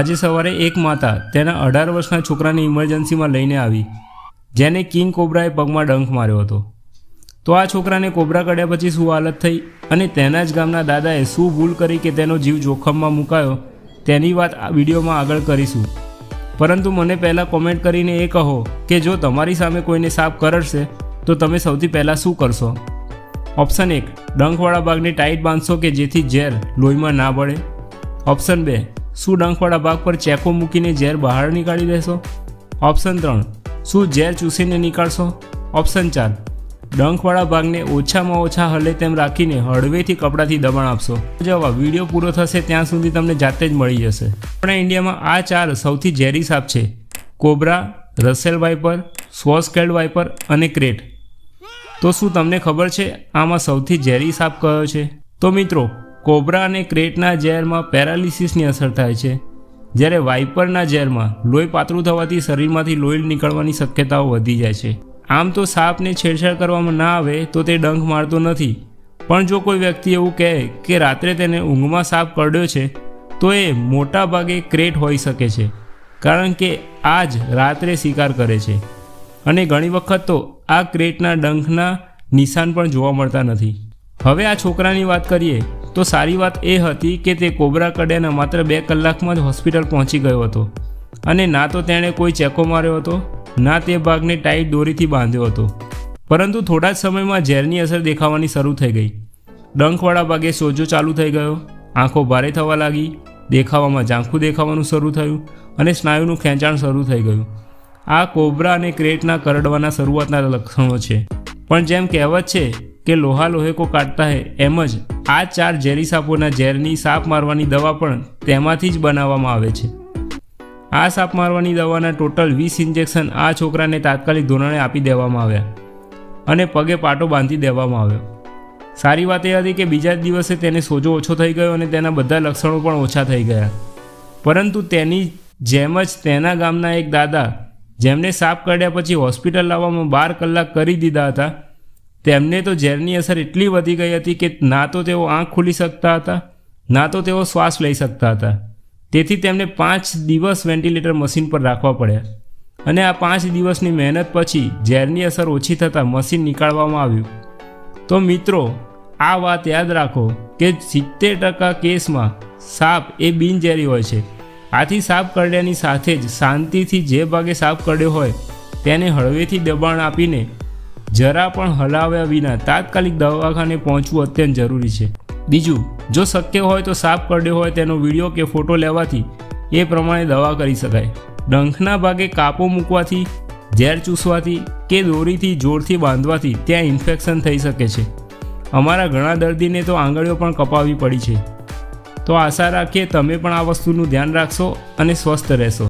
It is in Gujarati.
આજે સવારે એક માતા તેના અઢાર વર્ષના છોકરાને ઇમરજન્સીમાં લઈને આવી, જેને કિંગ કોબ્રાએ પગમાં ડંખ માર્યો હતો. તો આ છોકરાને કોબરા કડ્યા પછી શું હાલત થઈ અને તેના જ ગામના દાદાએ શું ભૂલ કરી કે તેનો જીવ જોખમમાં મુકાયો, તેની વાત આ વિડીયોમાં આગળ કરીશું. પરંતુ મને પહેલાં કોમેન્ટ કરીને એ કહો કે જો તમારી સામે કોઈને સાપ કરડશે, તો તમે સૌથી પહેલાં શું કરશો? ઓપ્શન એક, ડંખવાળા ભાગને ટાઈટ બાંધશો કે જેથી ઝેર લોહીમાં ના બળે? ઓપ્શન બે શું ડંખવાળા ભાગ પર ચેકો મૂકીને ઝેર બહાર નીકાળી દેશો ઓપ્શન ત્રણ, શું ઝેર ચૂસીને નીકાળશો? ઓપ્શન ચાર ડંખવાળા ભાગને ઓછામાં ઓછા હલે તેમ રાખીને હળવેથી કપડાથી દબાણ આપશો. જવાબ વીડિયો પૂરો થશે, ત્યાં સુધી તમને જાતે જ મળી જશે. આપણા ઇન્ડિયામાં આ ચાર સૌથી ઝેરી સાપ છે. Cobra, Russell viper, saw scaled viper અને ક્રેટ. તો શું તમને ખબર છે આમાં સૌથી ઝેરી સાપ કયો છે? તો મિત્રો કોબરા અને ક્રેટના ઝેરમાં પેરાલિસિસની અસર થાય છે. જ્યારે વાઇપરના ઝેરમાં લોહી પાતળું થવાથી શરીરમાંથી લોહી નીકળવાની શક્યતાઓ વધી જાય છે. આમ તો સાપને છેડછાડ કરવામાં ના આવે તો તે ડંખ મારતો નથી. પણ જો કોઈ વ્યક્તિ એવું કહે કે રાત્રે તેને ઊંઘમાં સાપ કરડ્યો છે, તો એ મોટા ભાગે ક્રેટ હોઈ શકે છે. કારણ કે આ જ રાત્રે શિકાર કરે છે. અને ઘણી વખત તો આ ક્રેટના ડંખના નિશાન પણ જોવા મળતા નથી. હવે આ છોકરાની વાત કરીએ તો સારી વાત એ હતી કે તે કોબરા કડ્યાના માત્ર બે કલાકમાં જ હોસ્પિટલ પહોંચી ગયો હતો. અને ના તો તેણે કોઈ ચેકો માર્યો હતો, ના તે ભાગને ટાઈટ દોરીથી બાંધ્યો હતો. પરંતુ થોડા જ સમયમાં ઝેરની અસર દેખાવાની શરૂ થઈ ગઈ. ડંખવાળા ભાગે સોજો ચાલુ થઈ ગયો, આંખો ભારે થવા લાગી, દેખાવામાં ઝાંખું દેખાવાનું શરૂ થયું અને સ્નાયુનું ખેંચાણ શરૂ થઈ ગયું. આ કોબરા અને ક્રેટના કરડવાના શરૂઆતના લક્ષણો છે. પણ જેમ કહેવત છે કે લોહા લોહે કો કાઢતા હે, એમ જ આ ચાર ઝેરી સાપોના ઝેરની સાપ મારવાની દવા પણ તેમાંથી જ બનાવવામાં આવે છે. આ સાપ મારવાની દવાના ટોટલ વીસ ઇન્જેક્શન આ છોકરાને તાત્કાલિક ધોરણે આપી દેવામાં આવ્યા અને પગે પાટો બાંધી દેવામાં આવ્યો. સારી વાત એ હતી કે બીજા જ દિવસે તેને સોજો ઓછો થઈ ગયો અને તેના બધા લક્ષણો પણ ઓછા થઈ ગયા. પરંતુ તેની જેમ જ તેના ગામના એક દાદા, જેમને સાપ કરડ્યા પછી હોસ્પિટલ લાવવામાં બાર કલાક કરી દીધા હતા તેમને તો ઝેરની અસર એટલી વધી ગઈ હતી કે ના તો તેઓ આંખ ખુલી શકતા હતા, ના તો તેઓ શ્વાસ લઈ શકતા હતા. તેથી તેમને પાંચ દિવસ વેન્ટિલેટર મશીન પર રાખવા પડ્યા. અને આ પાંચ દિવસની મહેનત પછી ઝેરની અસર ઓછી થતાં મશીન નીકાળવામાં આવ્યું. તો મિત્રો, આ વાત યાદ રાખો કે સિત્તેર ટકા કેસમાં સાપ એ બિનઝેરી હોય છે. આથી સાપ કરડ્યાની સાથે જ શાંતિથી જે ભાગે સાપ કરડ્યો હોય, તેને હળવેથી દબાણ આપીને જરા પણ હલાવ્યા વિના તાત્કાલિક દવાખાને પહોંચવું અત્યંત જરૂરી છે. બીજું, જો શક્ય હોય તો સાપ કરડ્યો હોય તેનો વીડિયો કે ફોટો લેવાથી એ પ્રમાણે દવા કરી શકાય. ડંખના ભાગે કાપો મૂકવાથી, ઝેર ચૂસવાથી કે દોરીથી જોરથી બાંધવાથી ત્યાં ઇન્ફેક્શન થઈ શકે છે. અમારા ઘણા દર્દીને તો આંગળીઓ પણ કપાવવી પડી છે. તો આશા રાખીએ તમે પણ આ વસ્તુનું ધ્યાન રાખશો અને સ્વસ્થ રહેશો.